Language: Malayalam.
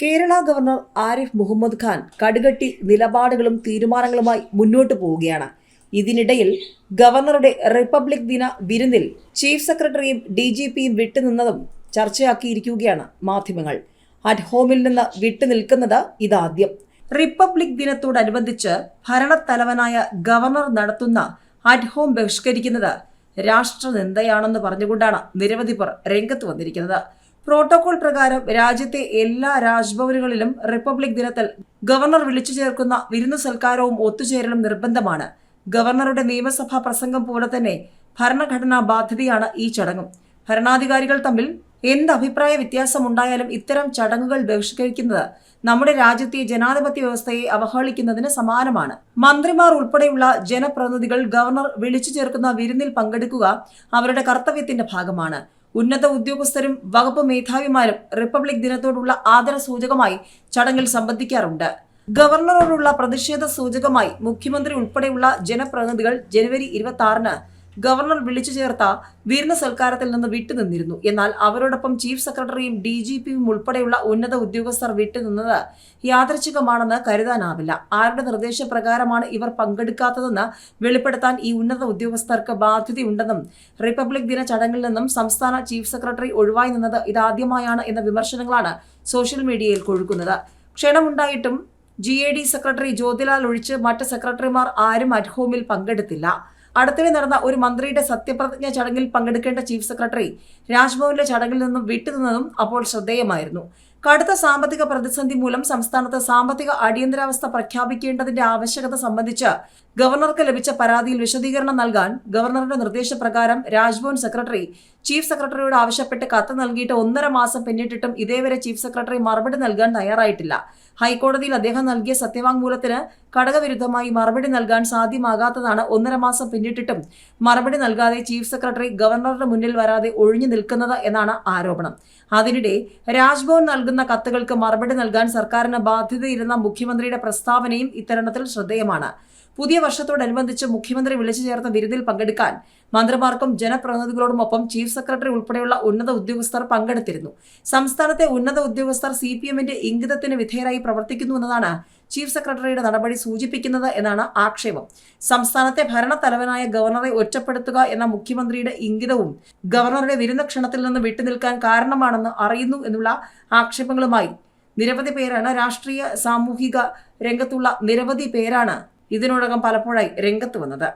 കേരള ഗവർണർ ആരിഫ് മുഹമ്മദ് ഖാൻ കടുകട്ടി നിലപാടുകളും തീരുമാനങ്ങളുമായി മുന്നോട്ടു പോവുകയാണ്. ഇതിനിടയിൽ ഗവർണറുടെ റിപ്പബ്ലിക് ദിന വിരുന്നിൽ ചീഫ് സെക്രട്ടറിയും ഡി ജി പിയും വിട്ടുനിന്നതും ചർച്ചയാക്കിയിരിക്കുകയാണ് മാധ്യമങ്ങൾ. അറ്റ് ഹോമിൽ നിന്ന് വിട്ടുനിൽക്കുന്നത് ഇതാദ്യം. റിപ്പബ്ലിക് ദിനത്തോടനുബന്ധിച്ച് ഭരണത്തലവനായ ഗവർണർ നടത്തുന്ന അറ്റ് ഹോം ബഹിഷ്കരിക്കുന്നത് രാഷ്ട്രനിന്ദയാണെന്ന് പറഞ്ഞുകൊണ്ടാണ് നിരവധി പേർ രംഗത്ത് വന്നിരിക്കുന്നത്. പ്രോട്ടോകോൾ പ്രകാരം രാജ്യത്തെ എല്ലാ രാജ്ഭവനുകളിലും റിപ്പബ്ലിക് ദിനത്തിൽ ഗവർണർ വിളിച്ചു ചേർക്കുന്ന വിരുന്നു സൽക്കാരവും ഒത്തുചേരലും നിർബന്ധമാണ്. ഗവർണറുടെ നിയമസഭാ പ്രസംഗം പോലെ തന്നെ ഭരണഘടനാ ബാധ്യതയാണ് ഈ ചടങ്ങും. ഭരണാധികാരികൾ തമ്മിൽ എന്ത് അഭിപ്രായ വ്യത്യാസമുണ്ടായാലും ഇത്തരം ചടങ്ങുകൾ ബഹിഷ്കരിക്കുന്നത് നമ്മുടെ രാജ്യത്തെ ജനാധിപത്യ വ്യവസ്ഥയെ അവഹേളിക്കുന്നതിന് സമാനമാണ്. മന്ത്രിമാർ ഉൾപ്പെടെയുള്ള ജനപ്രതിനിധികൾ ഗവർണർ വിളിച്ചു ചേർക്കുന്ന വിരുന്നിൽ പങ്കെടുക്കുക അവരുടെ കർത്തവ്യത്തിന്റെ ഭാഗമാണ്. ഉന്നത ഉദ്യോഗസ്ഥരും വകുപ്പ് മേധാവിമാരും റിപ്പബ്ലിക് ദിനത്തോടുള്ള ആദര സൂചകമായി ചടങ്ങിൽ സംബന്ധിക്കാറുണ്ട്. ഗവർണറോടുള്ള പ്രതിഷേധ സൂചകമായി മുഖ്യമന്ത്രി ഉൾപ്പെടെയുള്ള ജനപ്രതിനിധികൾ ജനുവരി ഇരുപത്തി ആറിന് ഗവർണർ വിളിച്ചു ചേർത്ത വിരുന്ന സൽക്കാരത്തിൽ നിന്ന് വിട്ടുനിന്നിരുന്നു. എന്നാൽ അവരോടൊപ്പം ചീഫ് സെക്രട്ടറിയും ഡി ജി പിയും ഉൾപ്പെടെയുള്ള ഉന്നത ഉദ്യോഗസ്ഥർ വിട്ടുനിന്നത് യാദർച്ഛികമാണെന്ന് കരുതാനാവില്ല. ആരുടെ നിർദ്ദേശപ്രകാരമാണ് ഇവർ പങ്കെടുക്കാത്തതെന്ന് വെളിപ്പെടുത്താൻ ഈ ഉന്നത ഉദ്യോഗസ്ഥർക്ക് ബാധ്യതയുണ്ടെന്നും റിപ്പബ്ലിക് ദിന ചടങ്ങിൽ നിന്നും സംസ്ഥാന ചീഫ് സെക്രട്ടറി ഒഴിവായി നിന്നത് ഇതാദ്യമായാണ് എന്ന വിമർശനങ്ങളാണ് സോഷ്യൽ മീഡിയയിൽ കൊഴുക്കുന്നത്. ക്ഷണമുണ്ടായിട്ടും G A D secretary Jyothilal ഒഴിച്ച് മറ്റ് സെക്രട്ടറിമാർ ആരും അറ്റ്ഹോമിൽ പങ്കെടുത്തില്ല. അടുത്തിടെ നടന്ന ഒരു മന്ത്രിയുടെ സത്യപ്രതിജ്ഞ ചടങ്ങിൽ പങ്കെടുക്കേണ്ട ചീഫ് സെക്രട്ടറി രാജ്ഭവനിലെ ചടങ്ങിൽ നിന്നും വിട്ടുനിന്നതും അപ്പോൾ ശ്രദ്ധേയമായിരുന്നു. കടുത്ത സാമ്പത്തിക പ്രതിസന്ധി മൂലം സംസ്ഥാനത്ത് സാമ്പത്തിക അടിയന്തരാവസ്ഥ പ്രഖ്യാപിക്കേണ്ടതിന്റെ ആവശ്യകത സംബന്ധിച്ച് ഗവർണർക്ക് ലഭിച്ച പരാതിയിൽ വിശദീകരണം നൽകാൻ ഗവർണറുടെ നിർദ്ദേശപ്രകാരം രാജ്ഭവൻ സെക്രട്ടറി ചീഫ് സെക്രട്ടറിയോട് ആവശ്യപ്പെട്ട് കത്ത് നൽകിയിട്ട് ഒന്നര മാസം പിന്നിട്ടിട്ടും ഇതേവരെ ചീഫ് സെക്രട്ടറി മറുപടി നൽകാൻ തയ്യാറായിട്ടില്ല. ഹൈക്കോടതിയിൽ അദ്ദേഹം നൽകിയ സത്യവാങ്മൂലത്തിന് ഘടകവിരുദ്ധമായി മറുപടി നൽകാൻ സാധ്യമാകാത്തതാണ് ഒന്നര മാസം പിന്നിട്ടിട്ടും മറുപടി നൽകാതെ ചീഫ് സെക്രട്ടറി ഗവർണറുടെ മുന്നിൽ വരാതെ ഒഴിഞ്ഞു നിൽക്കുന്നത് എന്നാണ് ആരോപണം. അതിനിടെ രാജ്ഭവൻ നൽകുന്ന കത്തുകൾക്ക് മറുപടി നൽകാൻ സർക്കാരിന് ബാധ്യതയിരുന്ന മുഖ്യമന്ത്രിയുടെ പ്രസ്താവനയും ഇത്തരണത്തിൽ ശ്രദ്ധേയമാണ്. പുതിയ വർഷത്തോടനുബന്ധിച്ച് മുഖ്യമന്ത്രി വിളിച്ചു ചേർത്ത വിരുന്നിൽ പങ്കെടുക്കാൻ മന്ത്രിമാർക്കും ജനപ്രതിനിധികളോടുമൊപ്പം ചീഫ് സെക്രട്ടറി ഉൾപ്പെടെയുള്ള ഉന്നത ഉദ്യോഗസ്ഥർ പങ്കെടുത്തിരുന്നു. സംസ്ഥാനത്തെ ഉന്നത ഉദ്യോഗസ്ഥർ സി പി എമ്മിന്റെ ഇംഗിതത്തിന് വിധേയരായി പ്രവർത്തിക്കുന്നുവെന്നതാണ് ചീഫ് സെക്രട്ടറിയുടെ നടപടി സൂചിപ്പിക്കുന്നത് എന്നാണ് ആക്ഷേപം. സംസ്ഥാനത്തെ ഭരണത്തലവനായ ഗവർണറെ ഒറ്റപ്പെടുത്തുക എന്ന മുഖ്യമന്ത്രിയുടെ ഇംഗിതവും ഗവർണറുടെ വിരുന്ന ക്ഷണത്തിൽ നിന്ന് വിട്ടുനിൽക്കാൻ കാരണമാണെന്ന് അറിയുന്നു എന്നുള്ള ആക്ഷേപങ്ങളുമായി നിരവധി പേരാണ് രാഷ്ട്രീയ സാമൂഹിക രംഗത്തുള്ള നിരവധി പേരാണ് ഇതിനോടകം പലപ്പോഴായി രംഗത്ത് വന്നത്.